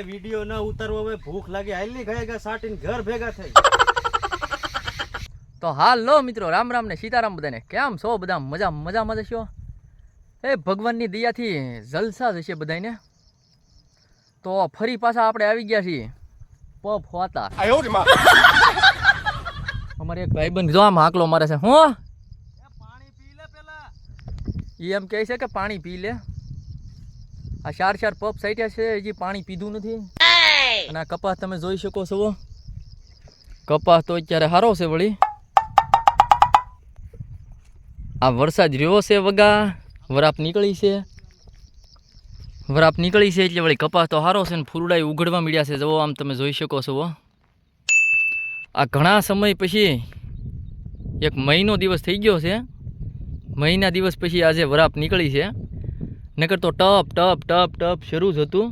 ભાઈ વીડિયો ન ઉતારવો હવે ભૂખ લાગી હાલી ખાઈ ગયા સાટીને ઘર ભેગા થઈ. તો હાલો મિત્રો રામ રામ ને સીતારામ બધાને. કેમ છો બધા? મજા મજામાં જશો એ ભગવાનની દયાથી જલસા જશે બધાને તો ફરી પાછા આપણે આવી ગયા છીએ. પફ હોતા. અમારે એક ભાઈબંધ જો આમ હાકલો મારે છે. હું? પાણી પી લે પેલા. ઈ એમ કહે છે કે પાણી પી લે. આ ચાર ચાર પપ સાઈટ્યા છે હજી પાણી પીધું નથી. અને આ કપાસ તમે જોઈ શકો છો કપાસ તો અત્યારે સારો છે વળી. આ વરસાદ રહ્યો છે વગા. વરાપ નીકળી છે. વરાપ નીકળી છે એટલે વળી કપાસ તો સારો છે ને ફૂરડાઈ ઉઘડવા મળ્યા છે. જવો આમ તમે જોઈ શકો છો આ ઘણા સમય પછી એક મહિનો દિવસ થઈ ગયો છે. મહિના દિવસ પછી આજે વરાપ નીકળી છે. નકર તો ટપ ટપ ટપ ટપ શરૂ જ હતું.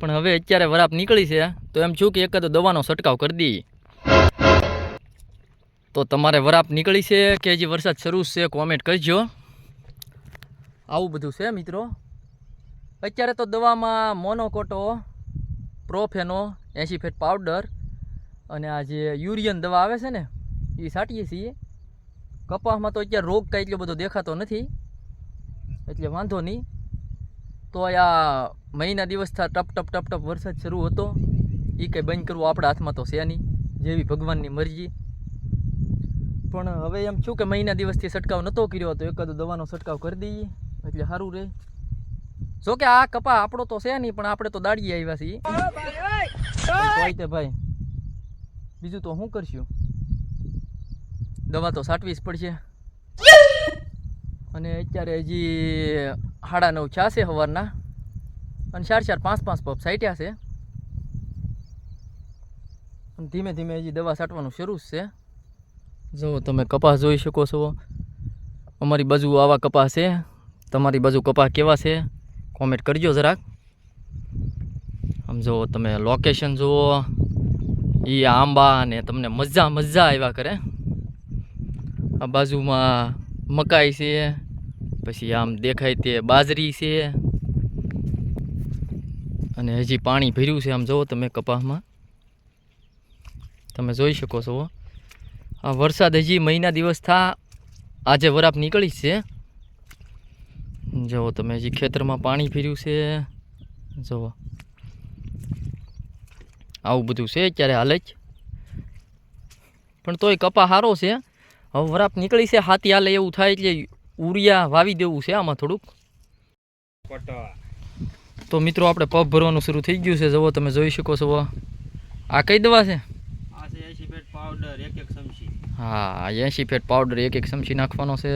પણ હવે અત્યારે વરાપ નીકળી છે, તો એમ છું કે એક તો દવાનો છંટકાવ કરી દઈએ. તો તમારે વરાપ નીકળી છે કે હજી વરસાદ શરૂ છે કોમેન્ટ કરજો. આવું બધું છે મિત્રો. અત્યારે તો દવામાં મોનોકોટો, પ્રોફેનો, એંશી ફેટ પાવડર અને આ જે યુરિયન દવા આવે છે ને એ છાંટીએ છીએ. કપાસમાં તો અત્યારે રોગ કાંઈ એટલો બધો દેખાતો નથી. એટલે વાંધો નહીં. તો આ મહિના દિવસથી ટપ ટપ ટપ ટપ વરસાદ શરૂ હતો. એ કંઈ બંધ કરવું આપણા હાથમાં તો છે નહીં. જેવી ભગવાનની મરજી. પણ હવે એમ છું કે મહિના દિવસથી છંટકાવ નહોતો કર્યો તો એકાદો દવાનો છંટકાવ કરી દઈએ. એટલે સારું રહે જો કે આ કપા આપણો તો છે નહીં પણ આપણે તો દાડીએ આવ્યા છીએ. ભાઈ બીજું તો શું કરશું? દવા તો સાટવી જ પડશે. અને અત્યારે હજી સાડા નવ છા છે સવારના. અને ચાર ચાર પાંચ પાંચ પપ સાઈટ્યા છે. ધીમે ધીમે હજી દવા છાંટવાનું શરૂ છે. જો તમે કપાસ જોઈ શકો છો. અમારી બાજુ આવા કપાસ છે. તમારી બાજુ કપાસ કેવા છે? કોમેન્ટ કરજો જરાક. આમ જુઓ તમે લોકેશન જુઓ. એ આંબા ને તમને મજા મજા આવ્યા કરે. આ બાજુમાં મકાઈ છે, પછી આમ દેખાય તે બાજરી છે, અને હજી પાણી ભર્યું છે. આમ જુઓ તમે કપાસમાં. તમે જોઈ શકો છો. આ વરસાદ હજી મહિના દિવસ થા, આજે વરાપ નીકળી છે. જુઓ તમે હજી ખેતરમાં પાણી ફેર્યું છે. જુઓ આવું બધું છે અત્યારે હાલ જ. પણ તોય કપા સારો છે. હવે વરાપ નીકળી છે હાથી હાલે એવું થાય એટલે ઉરિયા વાવી દેવું છે આમાં થોડુંક. તો મિત્રો આપણે પગ ભરવાનું શરૂ થઈ ગયું છે. જવો તમે જોઈ શકો છો. આ કઈ દવા છે? આ છે એસી પાવડર એક એક ચમચી. હા એંશી ફેટ પાવડર એક એક ચમચી નાખવાનો છે.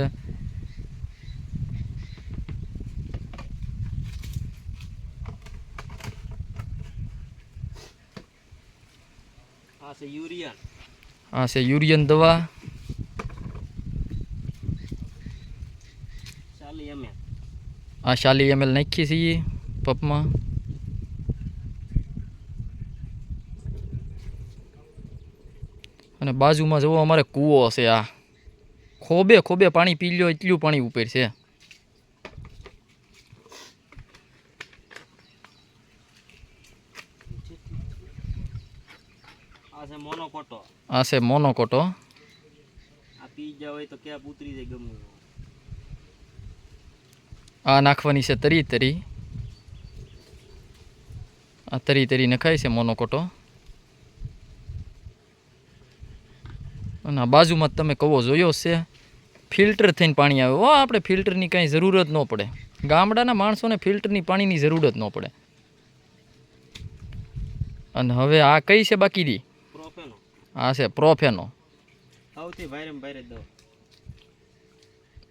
આ છે યુરિયન દવા ચાલી એમ આ શાલી એમએલ નાખીએ છીએ પપમાં અને બાજુમાં જુઓ અમારે કૂવો છે આ. ખોબે ખોબે પાણી પી લ્યો એટલું પાણી ઉપર છે. આ છે મોનોકોટો. આ પી જાય તો ક્યાં ઉતરી જાય ગમે. આ નાખવાની છે તરી તરી. આ તરી તરી નખાય છે મોનોકોટો. અને આ બાજુમાં તમે કવો જોયો છે ફિલ્ટર થઈને પાણી આવે. હો આપણે ફિલ્ટરની કાંઈ જરૂર જ ન પડે. ગામડાના માણસોને ફિલ્ટરની પાણીની જરૂર જ ન પડે. અને હવે આ કઈ છે બાકી દી? પ્રોફેનો આ છે પ્રોફેનો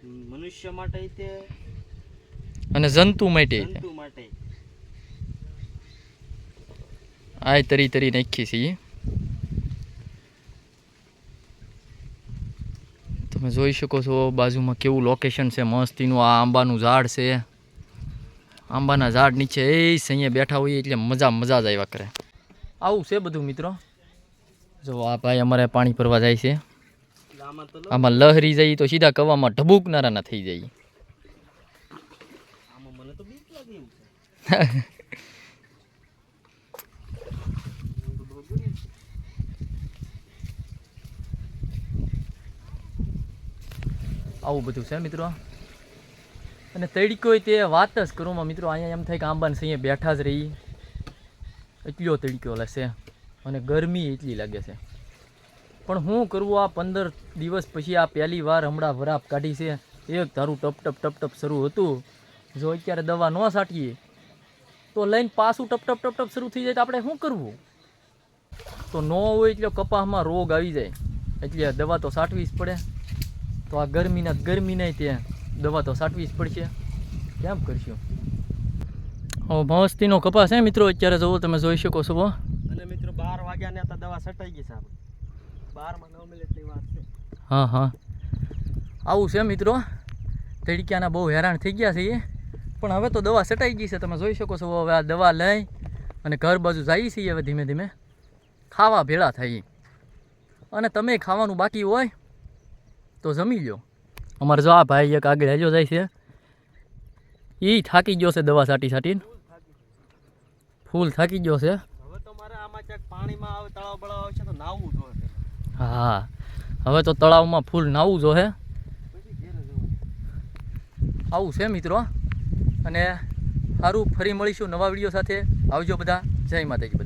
મનુષ્ય માટે અને જંતુ માટે જંતુ માટે. આ તરી તરી નાખી છીએ તમે જોઈ શકો છો બાજુમાં કેવું લોકેશન છે મસ્તીનું આ આંબાનું ઝાડ છે. આંબાના ઝાડ નીચે એ અહીંયા બેઠા હોઈએ એટલે મજા મજા જ આવ્યા કરે. આવું છે બધું મિત્રો? જો આ ભાઈ અમારે પાણી ભરવા જાય છે. આમાં લહેરી જઈએ આમાં લહરી જાય તો સીધા કવામાં ઢબુકનારાના થઈ જાય. આવું બધું છે મિત્રો. અને તડકો તે વાત જ કરું મિત્રો, અહીંયા એમ થાય કે આંબાને અહીંયા બેઠા જ રહી. એટલો તડક્યો છે અને ગરમી એટલી લાગે છે. પણ હું કરું આ પંદર દિવસ પછી આ પહેલી વાર હમણાં વરાપ કાઢી છે. એક ધારું ટપ ટપ ટપ ટપ શરૂ હતું. જો અત્યારે દવા ન છાંટીએ તો લઈને પાછું ટપ ટપ ટપ ટપ શરૂ થઈ જાય તો આપણે શું કરવું? તો ન હોય એટલે કપાસમાં રોગ આવી જાય. એટલે દવા તો સાટવી જ પડે. તો આ ગરમીના ગરમીને તે દવા તો સાટવી જ પડશે. કેમ કરશું? હવે મસ્તીનો કપાસ હે મિત્રો અત્યારે જુઓ તમે જોઈ શકો છો અને મિત્રો બાર વાગ્યા ને દવા સટાઈ ગઈ સાહેબ બારમાં નવ મિનિટની વાત છે. હા હા. આવું છે મિત્રો. તડક્યાના બહુ હેરાન થઈ ગયા છે એ પણ હવે તો દવા સટાઈ ગઈ છે તમે જોઈ શકો છો હવે આ દવા લઈ અને ઘર બાજુ જઈએ છીએ હવે ધીમે ધીમે. ખાવા ભેળા થઈ અને તમે ખાવાનું બાકી હોય તો જમી લો અમારે જો આ ભાઈ એક આગળ હેજો જાય છે. એ થાકી ગયો છે દવા સાટી સાટીને. ફૂલ થાકી ગયો છે. હવે તો મારે આમાં ક્યાંક પાણીમાં આવે તળાવ બળાવ આવશે તો નાવું જોઈએ હા. હવે તો તળાવમાં ફૂલ નાવું જો હે પછી ઘેરે જવું. આવું છે મિત્રો. અને સારું ફરી મળીશું નવા વીડિયો સાથે. આવજો બધા. જય માતાજી બધાય